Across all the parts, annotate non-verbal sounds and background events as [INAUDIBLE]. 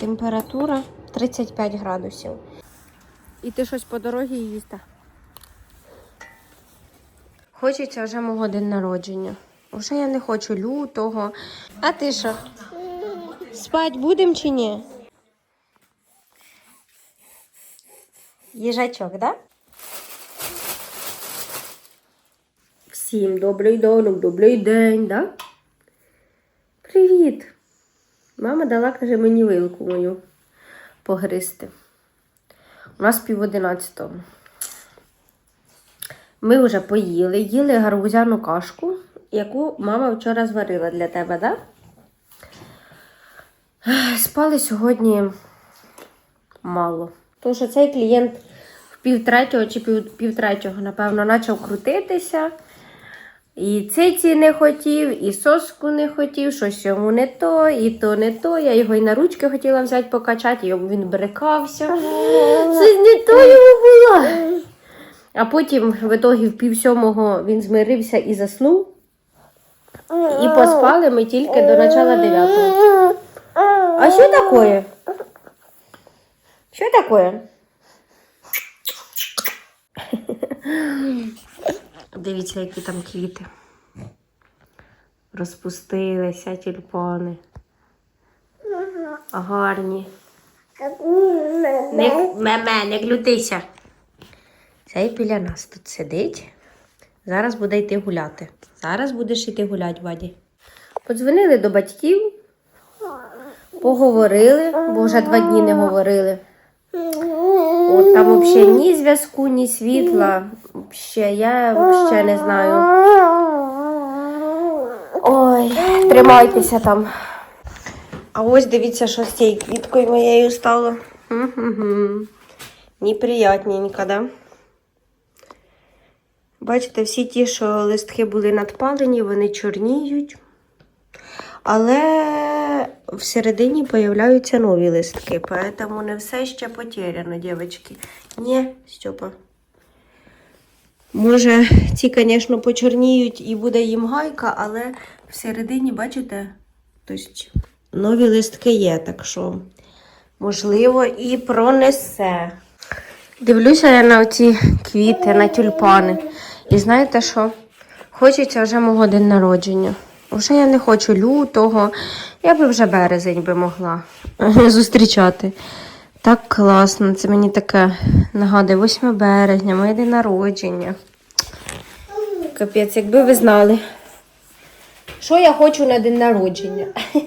Температура 35 градусів. І ти щось по дорозі їсти? Хочеться вже мого день народження. Уже я не хочу лютого. А ти що? Спать будемо чи ні? Їжачок, да? Всім добрий донок, добрий день, да? Мама дала, каже, мені вилку мою погризти. У нас пів одинадцятого. Ми вже поїли, їли гарбузяну кашку, яку мама вчора зварила для тебе, так? Да? Спали сьогодні мало. Тому що цей клієнт в пів третього чи пів, пів напевно, почав крутитися. І циці не хотів, і соску не хотів, щось йому не то, і то не то. Я його і на ручки хотіла взяти покачати, і він брикався. Це не то йому було. А потім в ітогі в пів сьомого він змирився і заснув. І поспали ми тільки до начала дев'ятого. А що таке? Що таке? Дивіться, які там квіти. Розпустилися тюльпани. Гарні. Не, меме, не глютися. Цей біля нас тут сидить. Зараз буде йти гуляти. Зараз будеш йти гуляти, Ваді. Подзвонили до батьків, поговорили, бо вже два дні не говорили. От там взагалі ні зв'язку, ні світла. Ще я взагалі не знаю. Ой, тримайтеся там. А ось дивіться, що з цією квіткою моєю стало. Неприятненько, да? Бачите, всі ті, що листки були надпалені, вони чорніють. Але всередині появляються нові листки, поэтому не все ще потеряно, дівчатки. Ні, Степа. Може, ці, звісно, почорніють і буде їм гайка, але всередині, бачите, тобто нові листки є, так що, можливо, і пронесе. Дивлюся я на ці квіти, на тюльпани. І знаєте що? Хочеться вже мого день народження. Вже я не хочу лютого. Я би вже березень би могла [LAUGHS] зустрічати. Так класно. Це мені таке нагадує 8 березня, моє день народження. Капець, якби ви знали, що я хочу на день народження. [LAUGHS]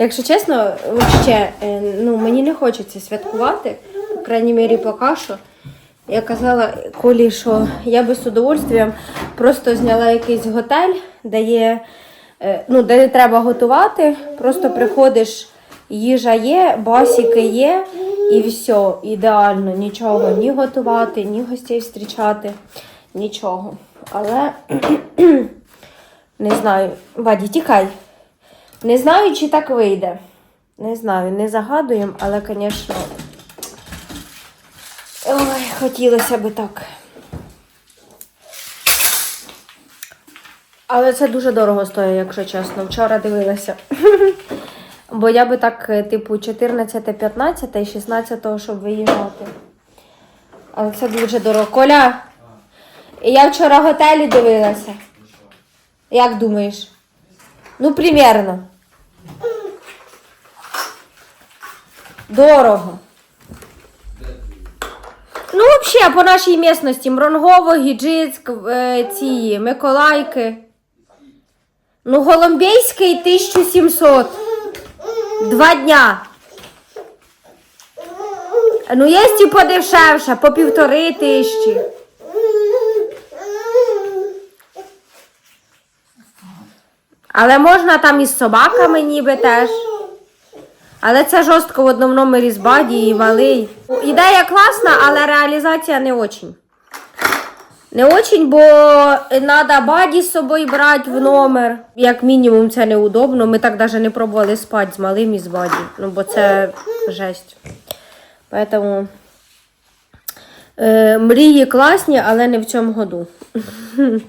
Якщо чесно, ще, ну, мені не хочеться святкувати, по крайній мірі, поки що. Я казала Колі, що я би з удовольствием просто зняла якийсь готель, де є, е, ну, де не треба готувати. Просто приходиш, їжа є, басіки є, і все, ідеально, нічого, ні готувати, ні гостей зустрічати, нічого. Але [CLEARS THROAT] не знаю, Ваді, тікай. Не знаю, чи так вийде. Не знаю, не загадуємо, але, звісно. Ой, хотілося би так. Але це дуже дорого стоїть, якщо чесно. Вчора дивилася. [LAUGHS] Бо я би так, е, типу, 14, 15 і 16, щоб виїжджати. Але це дуже дорого. Коля, я вчора готелі дивилася. Як думаєш? Ну, примерно. Дорого. Ну, взагалі, по нашій місності Мронгово, Гіджицьк, е, ці Миколайки. Ну, Голомбейський 1700. Два дня. Ну, є і подешевше, по півтори тисячі. Але можна там із собаками ніби теж. Але це жорстко в одному номері з баді і малий. Ідея класна, але реалізація не очень. Не очень, бо треба баді з собою брати в номер. Як мінімум, це неудобно. Ми так навіть не пробували спати з малим і з баді. Ну, бо це жесть. Поэтому е, мрії класні, але не в цьому году. [LAUGHS]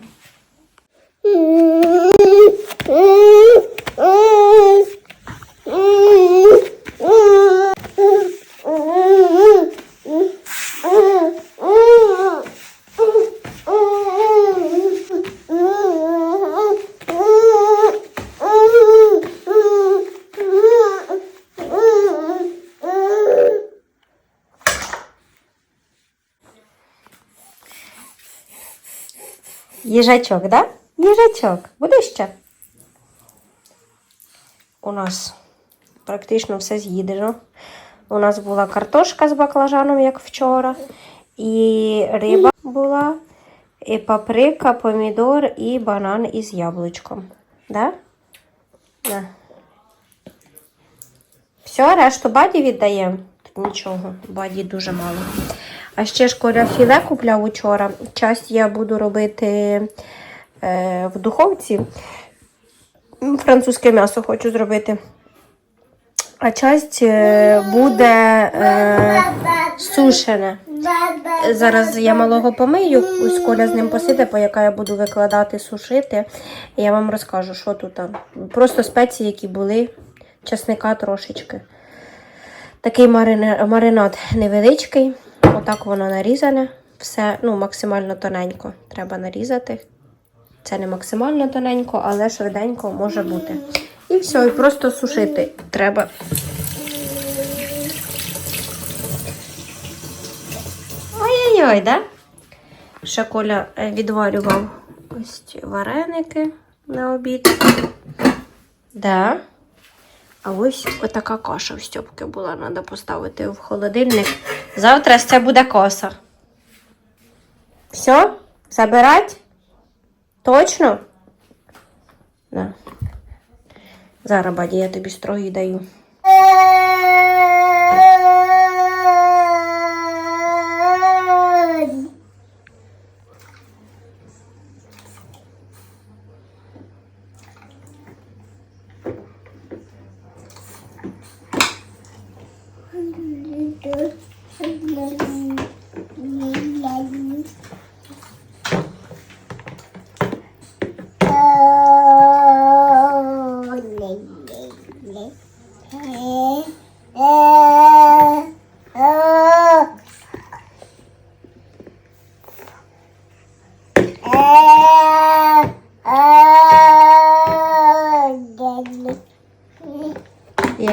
Їжачок, да? Їжачок. Буде ще? У нас практично все з'їдено. У нас була картошка з баклажаном, як вчора, і риба була, і паприка, помідор і банан із яблучком. Да? Да. Все, решту баді віддаємо. Тут нічого, баді дуже мало. А ще ж Коля філе купляв учора. Часть я буду робити е, в духовці. Французьке м'ясо хочу зробити. А часть е, буде е, сушене. Зараз я малого помию, ось Коля з ним посиде, по яка я буду викладати, сушити. І я вам розкажу, що тут. там. Просто спеції, які були, чесника трошечки. Такий маринад невеличкий. Отак воно нарізане. Все ну, максимально тоненько треба нарізати. Це не максимально тоненько, але швиденько може бути. І все, і просто сушити треба. Ой-ой-ой, да? Ще Коля е, відварював ось ці вареники на обід. Да. А ось отака каша в Стьопки була, треба поставити в холодильник. Завтра це буде коса. Все? Забирать? Точно? Да. Зараз, баді, я тобі строї даю.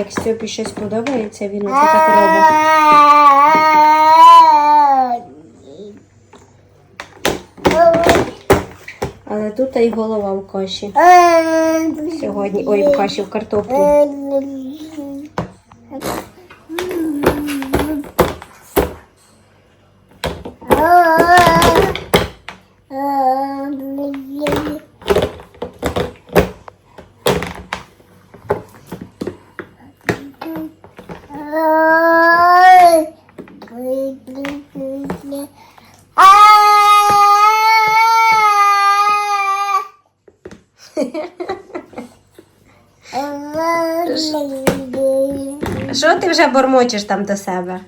Як Стьопі щось подобається, він оце так робить. Але тут і голова в каші. Сьогодні. Ой, в каші в картоплі. Що бормочеш там до себе?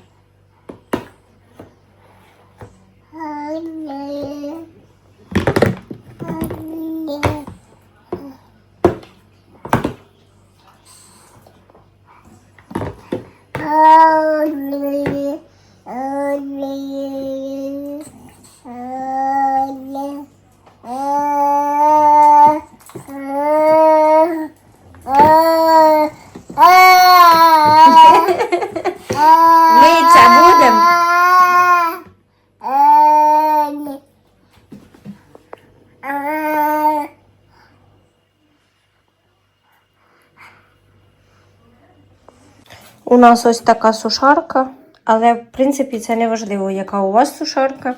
Нас ось така сушарка, але в принципі це не важливо, яка у вас сушарка.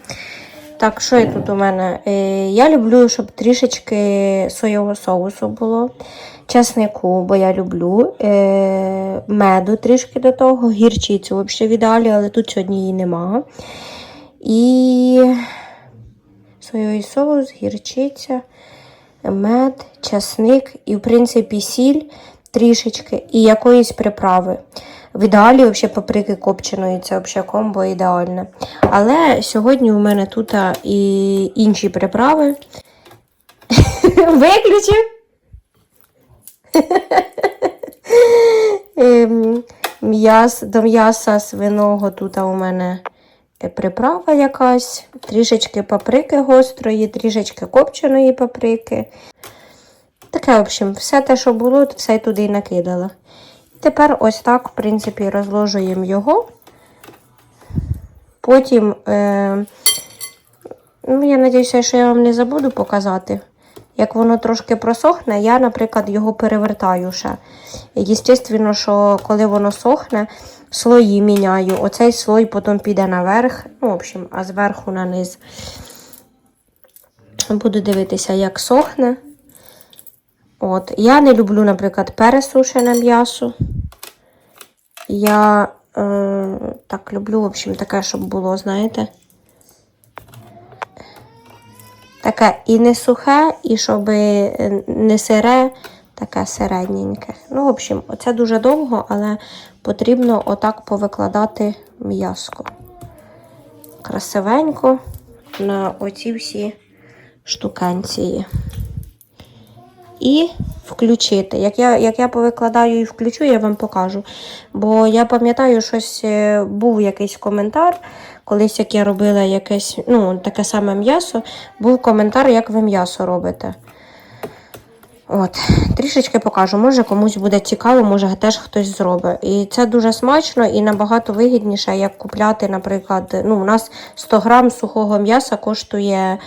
Так, що є тут у мене? Е, я люблю, щоб трішечки соєвого соусу було, чеснику, бо я люблю, е, меду трішки до того, гірчицю взагалі в ідеалі, але тут сьогодні її немає. І соєвий соус, гірчиця, мед, часник і, в принципі, сіль трішечки і якоїсь приправи. В ідеалі взагалі паприки копченої, це взагалі комбо ідеальне. Але сьогодні у мене тут і інші приправи. [LAUGHS] Виключив. [LAUGHS] Ем, М'яс, до м'яса свиного тут у мене е, приправа якась, трішечки паприки гострої, трішечки копченої паприки. Таке, в общем, все те, що було, все туди і накидала. Тепер ось так, в принципі, розложуємо його. Потім е, Ну, я сподіваюся, що я вам не забуду показати. Як воно трошки просохне, я, наприклад, його перевертаю ще. Звісно, що коли воно сохне, слої міняю. Оцей слой потім піде наверх, ну, в общем, а зверху на низ. Буду дивитися, як сохне. От. Я не люблю, наприклад, пересушене м'ясо. Я е, так люблю, в общем, таке, щоб було, знаєте. Таке і не сухе, і щоб е, не сире, таке середненьке. Ну, в общем, це дуже довго, але потрібно отак повикладати м'яско. Красивенько на оці всі штукенції. І включити. Як я, як я повикладаю і включу, я вам покажу. Бо я пам'ятаю, щось е, був якийсь коментар. Колись як я робила якесь, ну, таке саме м'ясо, був коментар, як ви м'ясо робите. От, трішечки покажу. Може комусь буде цікаво, може теж хтось зробить. І це дуже смачно і набагато вигідніше, як купляти, наприклад, ну, у нас 100 грам сухого м'яса коштує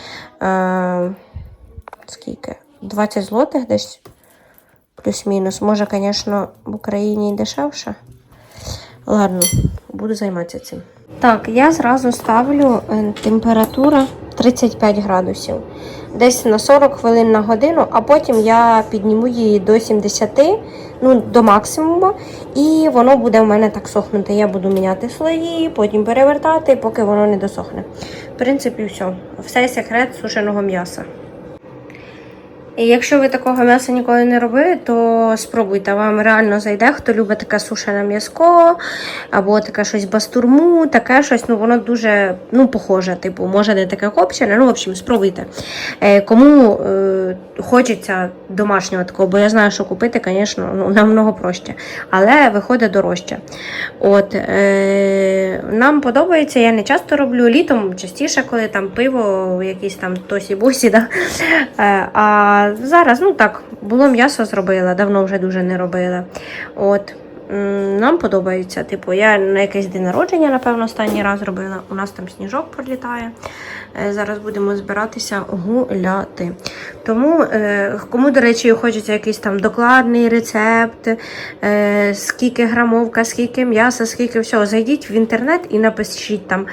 е, скільки? 20 злотих десь плюс-мінус. Може, звісно, в Україні і дешевше. Ладно, буду займатися цим. Так, я зразу ставлю е, температура 35 градусів. Десь на 40 хвилин на годину, а потім я підніму її до 70, ну, до максимуму, і воно буде в мене так сохнути. Я буду міняти слої, потім перевертати, поки воно не досохне. В принципі, все. Все секрет сушеного м'яса. І якщо ви такого м'яса ніколи не робили, то спробуйте. Вам реально зайде, хто любить таке сушене м'яско, або таке щось бастурму, таке щось, ну воно дуже ну, похоже, типу, може не таке копчене, ну, в общем, спробуйте. Е, кому е, хочеться домашнього такого, бо я знаю, що купити, звісно, ну, намного проще, але виходить дорожче. От, е, нам подобається, я не часто роблю літом, частіше, коли там пиво, якісь там тосі-босі, да? е, а зараз, ну так, було м'ясо зробила, давно вже дуже не робила. От. Нам подобається. Типу, я на якийсь день народження, напевно, останній раз робила. У нас там сніжок пролітає. Е, Зараз будемо збиратися гуляти. Тому, е, кому, до речі, хочеться якийсь там докладний рецепт, е, скільки грамовка, скільки м'яса, скільки всього, зайдіть в інтернет і напишіть там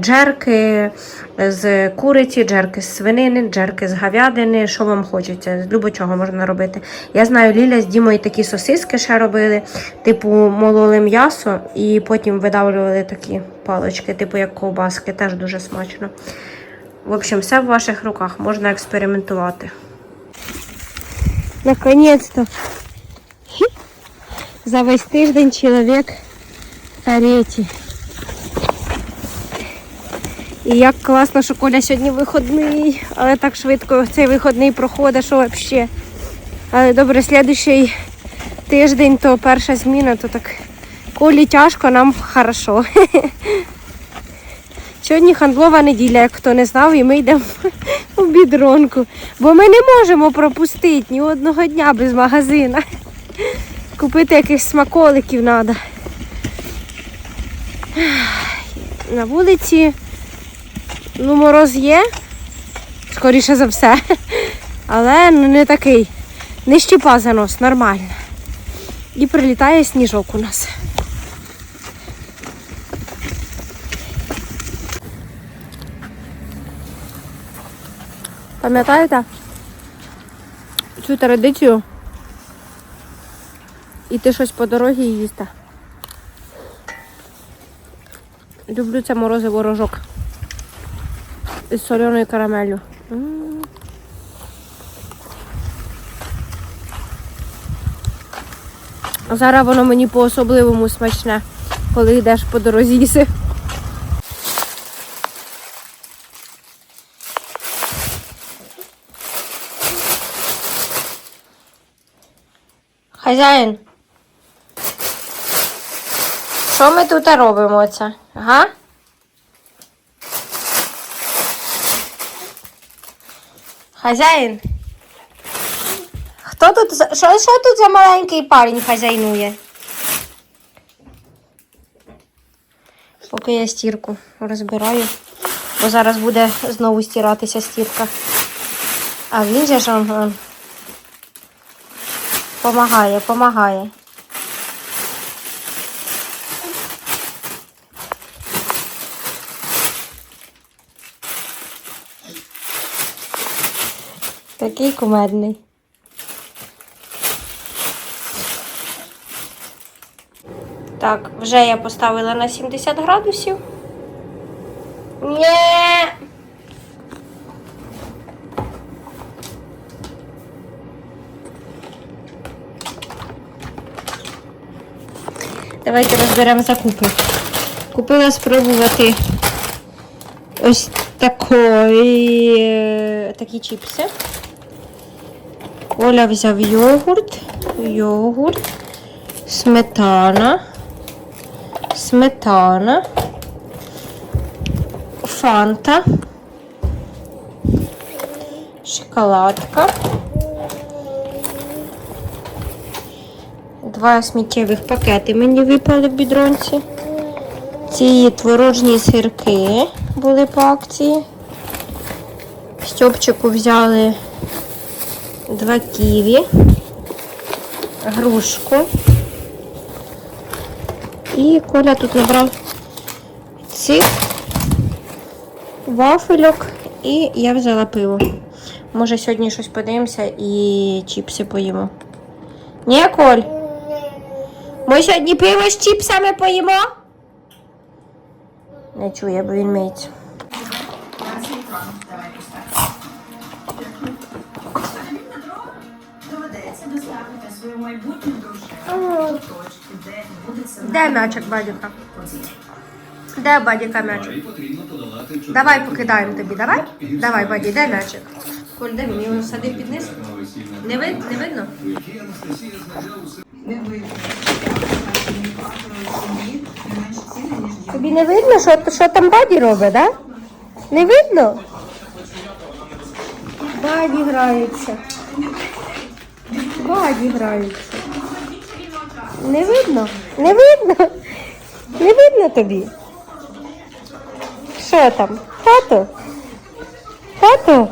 джерки з куриці, джерки з свинини, джерки з говядини, що вам хочеться, з любого можна робити. Я знаю, Ліля з Дімою такі сосиски ще робили, типу мололи м'ясо і потім видавлювали такі палочки, типу як ковбаски, теж дуже смачно. В общем, все в ваших руках, можна експериментувати. Наконец-то. За весь тиждень чоловік в кареті. І як класно, що Коля сьогодні виходний, але так швидко цей виходний проходить, що взагалі. Але добре, слідуючий тиждень, то перша зміна, то так Колі тяжко, нам хорошо. [LAUGHS] Сьогодні хандлова неділя, як хто не знав, і ми йдемо [LAUGHS] у бідронку. Бо ми не можемо пропустити ні одного дня без магазина. Купити якихось смаколиків треба. На вулиці ну, мороз є, скоріше за все. Але ну, не такий. Не щіпа за нос, нормально. І прилітає сніжок у нас. Пам'ятаєте цю традицію? Іти щось по дорозі і їсти. Люблю це морозиво рожок із соленою. А Зараз воно мені по-особливому смачне, коли йдеш по дорозі їси. Хазяїн. Що ми тут робимо оце? Ага? Хазяїн? Хто тут? Що, що тут за маленький парень хазяйнує? Поки я стірку розбираю. Бо зараз буде знову стиратися стірка. А він же ж он, помагає, помагає. Такий кумедний. Так, вже я поставила на 70 градусів. Ні. Давайте розберемо закупи. Купила спробувати ось такої, е, такі чіпси. Оля взяв йогурт, йогурт, сметана, сметана, фанта, шоколадка, два сміттєвих пакети мені випали в бідронці. Ці творожні сирки були по акції. Стьопчику взяли два ківі, грушку. І Коля тут набрав цих вафельок і я взяла пиво. Може сьогодні щось подивимося і чіпси поїмо. Ні, Коль? Ми сьогодні пиво з чіпсами поїмо? Не чує, бо він миється. Де м'ячик, бадіка? Де бадіка м'ячик? Давай покидаємо тобі, давай? Давай, баді, де м'ячик? Коль, де він? Його садив під низ? Не, вид, не видно? Тобі не видно, що, що там баді робить, да? Не видно? Баді граються. Баді граються. Не видно? Не видно? Не видно тобі? Що там? Тато? Тато?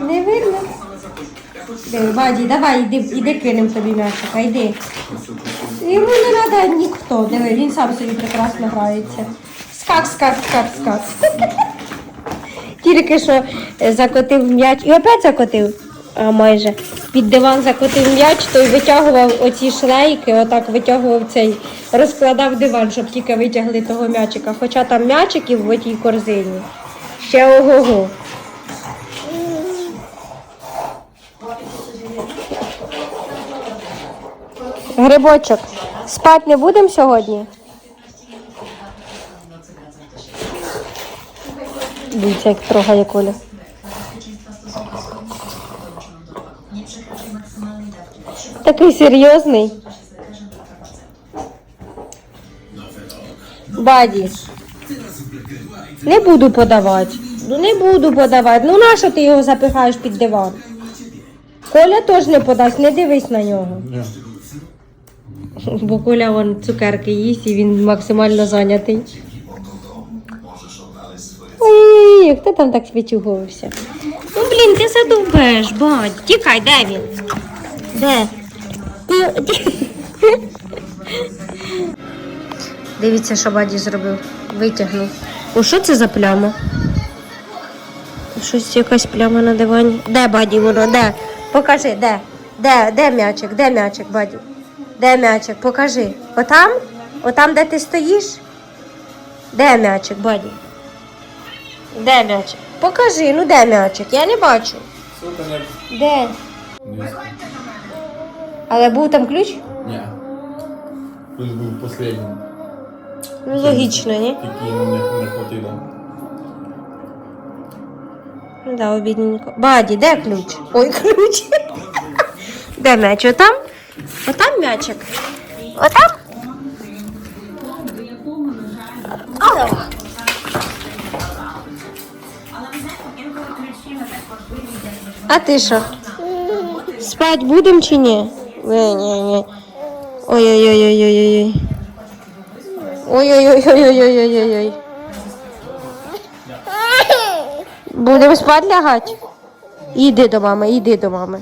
Не видно? Диви, Баді, давай, іди, іди кинем тобі м'ячика, йди. Йому не треба ніхто. Диви, він сам собі прекрасно грається. Скак, скак, скак, скак. [LAUGHS] Тільки що е, закотив м'яч. І опять закотив. А майже. Під диван закотив м'яч, той витягував оці шлейки, отак витягував цей, розкладав диван, щоб тільки витягли того м'ячика. Хоча там м'ячиків в отій корзині. Ще ого-го. Грибочок, спать не будемо сьогодні? Дивіться, як трогає Коля. Такий серйозний. Баді. Не буду подавати. Ну не буду подавати. Ну нащо ти його запихаєш під диван? Коля теж не подасть, не дивись на нього. [LAUGHS] Бо Коля вон цукерки їсть і він максимально зайнятий. Ой, хто там так витюгувався? Ну блін, ти задовбеш, бать. Тікай, де він? Де? Ти- ти- [LAUGHS] Дивіться, що баді зробив. Витягнув. О, що це за пляма? Щось якась пляма на дивані. Де баді воно? Де? Покажи, де? Де? Де м'ячик? Де м'ячик, баді? Де м'ячик? Покажи. Отам? Отам, де ти стоїш? Де м'ячик, баді? Де м'ячик? Покажи, ну де м'ячик? Я не бачу. Де? Але був там ключ? Ні. Ключ був последнім. Ну, логічно, ні? Не, не хватило. Ну да, обідненько. Баді, де ключ? Ой, ключ. Де м'яч? Отам? Отам м'ячик? Отам? Ау. А ти що? Спать будемо чи ні? Ні, ні, ні. Ой-ой-ой-ой-ой-ой. Ой-ой-ой-ой-ой-ой-ой. Будемо спати лягати? Іди до мами, іди до мами.